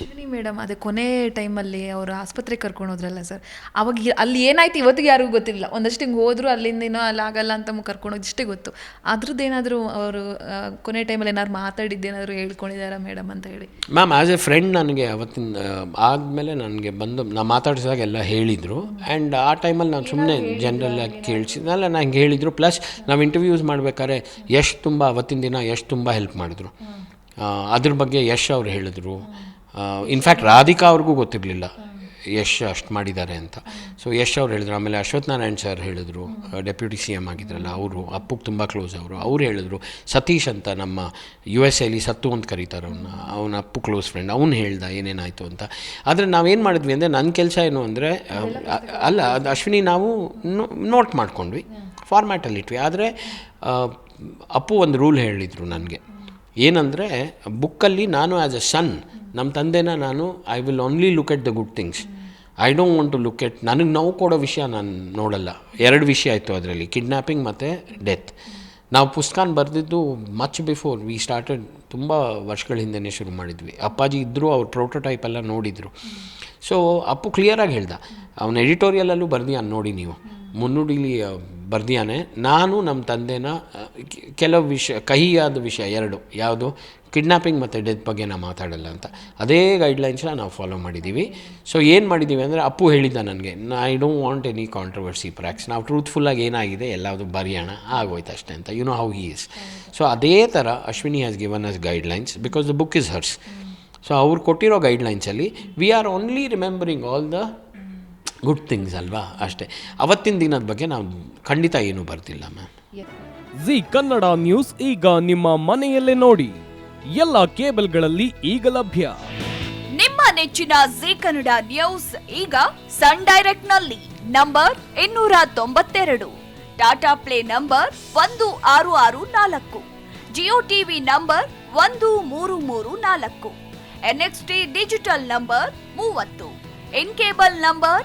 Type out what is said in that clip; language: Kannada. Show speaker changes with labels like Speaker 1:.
Speaker 1: ಅಶ್ವಿನಿ ಮೇಡಮ್ ಅದೇ ಕೊನೆ ಟೈಮಲ್ಲಿ ಅವರು ಆಸ್ಪತ್ರೆಗೆ ಕರ್ಕೊಂಡು ಹೋದ್ರಲ್ಲ ಸರ್ ಅವಾಗ ಅಲ್ಲಿ ಏನಾಯ್ತು ಇವತ್ತಿಗೆ ಯಾರಿಗೂ ಗೊತ್ತಿಲ್ಲ ಒಂದಷ್ಟು ಹಿಂಗೆ ಹೋದ್ರು ಅಲ್ಲಿಂದ ಏನೋ ಅಲ್ಲಿ ಆಗಲ್ಲ ಅಂತ ಕರ್ಕೊಂಡು ಕರ್ಕೊಂಡೋಗಿ ಇಷ್ಟೇ ಗೊತ್ತು. ಅದ್ರದ್ದೇನಾದರೂ ಅವರು ಕೊನೆ ಟೈಮಲ್ಲಿ ಏನಾದ್ರು ಮಾತಾಡಿದ್ದೇನಾದ್ರು ಹೇಳ್ಕೊಂಡಿದ್ದಾರ ಮೇಡಮ್ ಅಂತ ಹೇಳಿ.
Speaker 2: ಮ್ಯಾಮ್ ಆ್ಯಸ್ ಎ ಫ್ರೆಂಡ್ ನನಗೆ ಅವತ್ತಿನ ಆದಮೇಲೆ ನನಗೆ ಬಂದು ನಾ ಮಾತಾಡಿಸಿದಾಗ ಎಲ್ಲ ಹೇಳಿದರು. ಆ್ಯಂಡ್ ಆ ಟೈಮಲ್ಲಿ ನಾನು ಸುಮ್ಮನೆ ಜನರಲ್ಲಾಗಿ ಕೇಳಿಸಿದ್ನಲ್ಲ ನಂಗೆ ಹೇಳಿದರು. ಪ್ಲಸ್ ನಾವು ಇಂಟರ್ವ್ಯೂಸ್ ಮಾಡಬೇಕಾದ್ರೆ ಯಶ್ ತುಂಬ ಅವತ್ತಿನ ದಿನ ಯಶ್ ತುಂಬ ಹೆಲ್ಪ್ ಮಾಡಿದ್ರು. ಅದ್ರ ಬಗ್ಗೆ ಯಶ್ ಅವ್ರು ಹೇಳಿದ್ರು. ಇನ್ಫ್ಯಾಕ್ಟ್ ರಾಧಿಕಾ ಅವ್ರಿಗೂ ಗೊತ್ತಿರಲಿಲ್ಲ. ಯಶ್ ಅಷ್ಟು ಮಾಡಿದ್ದಾರೆ ಅಂತ. ಸೊ ಯಶ್ ಅವ್ರು ಹೇಳಿದ್ರು ಆಮೇಲೆ ಅಶ್ವಥ್ ನಾರಾಯಣ್ ಸರ್ ಹೇಳಿದ್ರು ಡೆಪ್ಯೂಟಿ ಸಿ ಎಂ ಆಗಿದ್ರಲ್ಲ ಅವರು ಅಪ್ಪುಗೆ ತುಂಬ ಕ್ಲೋಸ್ ಅವರು. ಅವ್ರು ಹೇಳಿದ್ರು ಸತೀಶ್ ಅಂತ ನಮ್ಮ ಯು ಎಸ್ ಎಲ್ಲಿ ಸತ್ತು ಅಂತ ಕರೀತಾರೆ ಅವನ್ನ ಅವನ ಅಪ್ಪು ಕ್ಲೋಸ್ ಫ್ರೆಂಡ್ ಅವ್ನು ಹೇಳ್ದ ಏನೇನಾಯಿತು ಅಂತ. ಆದರೆ ನಾವೇನು ಮಾಡಿದ್ವಿ ಅಂದರೆ ನನ್ನ ಕೆಲಸ ಏನು ಅಂದರೆ ಅಲ್ಲ ಅದು ಅಶ್ವಿನಿ ನಾವು ನೋಟ್ ಮಾಡ್ಕೊಂಡ್ವಿ. ಫಾರ್ಮ್ಯಾಟಲ್ಲಿ ಇಟ್ವಿ. ಆದರೆ ಅಪ್ಪು ಒಂದು ರೂಲ್ ಹೇಳಿದರು ನನಗೆ. ಏನಂದರೆ, ಬುಕ್ಕಲ್ಲಿ ನಾನು ಆ್ಯಸ್ ಅ ಸನ್ ನಮ್ಮ ತಂದೆನ ನಾನು I will only look at the good things I don't want to look at ನನಗೆ ನೋವು ಕೊಡೋ ವಿಷಯ ನಾನು ನೋಡಲ್ಲ. ಎರಡು ವಿಷಯ ಆಯಿತು ಅದರಲ್ಲಿ ಕಿಡ್ನ್ಯಾಪಿಂಗ್ ಮತ್ತು ಡೆತ್ ನಾವು ಪುಸ್ತಕನ ಬರೆದಿದ್ದು ಮಚ್ ಬಿಫೋರ್ ವಿ ಸ್ಟಾರ್ಟೆಡ್ ತುಂಬ ವರ್ಷಗಳ ಹಿಂದೆನೇ ಶುರು ಮಾಡಿದ್ವಿ. ಅಪ್ಪಾಜಿ ಇದ್ದರು ಅವ್ರ ಪ್ರೋಟೋಟೈಪ್ ಎಲ್ಲ ನೋಡಿದರು. ಸೊ ಅಪ್ಪು ಕ್ಲಿಯರಾಗಿ ಹೇಳ್ದ, ಅವನ ಎಡಿಟೋರಿಯಲಲ್ಲೂ ಬರ್ದಿಯಾನ ನೋಡಿ ನೀವು. ಮುನ್ನುಡಿಲಿ ಬರ್ದಿಯಾನೆ. ನಾನು ನಮ್ಮ ತಂದೆನ ಕೆಲವು ವಿಷಯ ಕಹಿಯಾದ ವಿಷಯ ಎರಡು. ಯಾವುದು? ಕಿಡ್ನಾಪಿಂಗ್ ಮತ್ತು ಡೆತ್ ಬಗ್ಗೆ ನಾವು ಮಾತಾಡಲ್ಲ ಅಂತ. ಅದೇ ಗೈಡ್ಲೈನ್ಸ್ನ ನಾವು ಫಾಲೋ ಮಾಡಿದ್ದೀವಿ ಸೊ ಏನು ಮಾಡಿದ್ದೀವಿ ಅಂದರೆ ಅಪ್ಪು ಹೇಳಿದ್ದ ನನಗೆ I don't want any controversy ಪ್ರಾಕ್ಸ್ ನಾವು ಟ್ರೂತ್ಫುಲ್ಲಾಗಿ ಏನಾಗಿದೆ ಎಲ್ಲದು ಬರೆಯೋಣ ಆಗೋಯ್ತು ಅಷ್ಟೇ ಅಂತ. You know how he is so ಅದೇ ಥರ Ashwini has given us guidelines because the book is hers so ಅವ್ರು ಕೊಟ್ಟಿರೋ ಗೈಡ್ಲೈನ್ಸಲ್ಲಿ we are only remembering all the good things ಅಲ್ವಾ? ಅಷ್ಟೇ. ಅವತ್ತಿನ ದಿನದ ಬಗ್ಗೆ ನಾವು ಖಂಡಿತ ಏನೂ ಬರ್ತಿಲ್ಲ ಮ್ಯಾಮ್
Speaker 3: ಜಿ ಕನ್ನಡ ನ್ಯೂಸ್ ಈಗ ನಿಮ್ಮ ಮನೆಯಲ್ಲೇ ನೋಡಿ. ಎಲ್ಲ ಕೇಬಲ್ಗಳಲ್ಲಿ ಈಗ ಲಭ್ಯ.
Speaker 4: ನಿಮ್ಮ ನೆಚ್ಚಿನ ಜಿ ಕನ್ನಡ ನ್ಯೂಸ್ ಈಗ ಸನ್ ಡೈರೆಕ್ಟ್ನಲ್ಲಿ. ನಂಬರ್ ಇನ್ನೂರ ತೊಂಬತ್ತೆರಡು. ಟಾಟಾ ಪ್ಲೇ ನಂಬರ್ ಒಂದು ಆರು ಆರು ನಾಲ್ಕು. ಜಿಯೋ ಟಿವಿ ನಂಬರ್ ಒಂದು ಮೂರು ಮೂರು ನಾಲ್ಕು. ಎನ್ಎಕ್ಸ್ಟಿ ಡಿಜಿಟಲ್ ನಂಬರ್ ಮೂವತ್ತು. In cable number